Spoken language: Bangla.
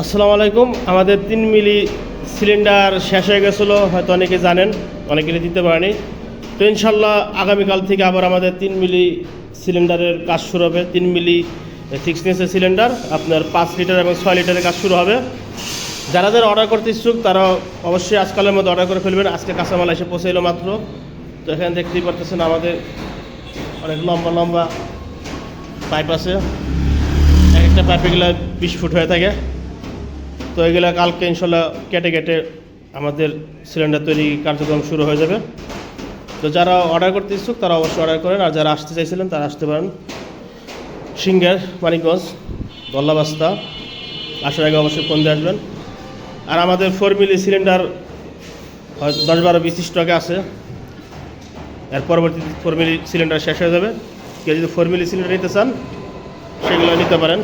আসসালামু আলাইকুম। আমাদের তিন মিলি সিলিন্ডার শেষ হয়ে গেছিল, হয়তো অনেকে জানেন অনেকে দিতে পারেনি। তো ইনশাল্লাহ আগামীকাল থেকে আবার আমাদের তিন মিলি সিলিন্ডারের কাজ শুরু হবে। তিন মিলি থিকনেসের সিলিন্ডার, আপনার পাঁচ লিটার এবং ছয় লিটারের কাজ শুরু হবে। যারা যারা অর্ডার করতে ইচ্ছুক তারা অবশ্যই আজকালের মধ্যে অর্ডার করে ফেলবেন। আজকে কাঁচামাল এসে পৌঁছে মাত্র। তো এখানে দেখতেই পারতেছেন আমাদের অনেক লম্বা লম্বা পাইপ আছে। এক একটা পাইপ বিশ ফুট হয়ে থাকে। তো এগুলো কালকে ইনশাল্লাহ কেটে কেটে আমাদের সিলিন্ডার তৈরি কার্যক্রম শুরু হয়ে যাবে। তো যারা অর্ডার করতে ইচ্ছুক, তারা অবশ্যই অর্ডার করেন। আর যারা আসতে চাইছিলেন, তারা আসতে পারেন। সিঙ্গার, মানিকগঞ্জ গল্লাবাস্তা আসার আগে অবশ্যই ফোন দিয়ে আসবেন। আর আমাদের ফোর মিলি সিলিন্ডার দশ বারো বিশ স্টকে আছে। এর পরবর্তী ফোর মিলি সিলিন্ডার শেষ হয়ে যাবে। কেউ যদি ফোর মিলি সিলিন্ডার নিতে চান, সেগুলো নিতে পারেন।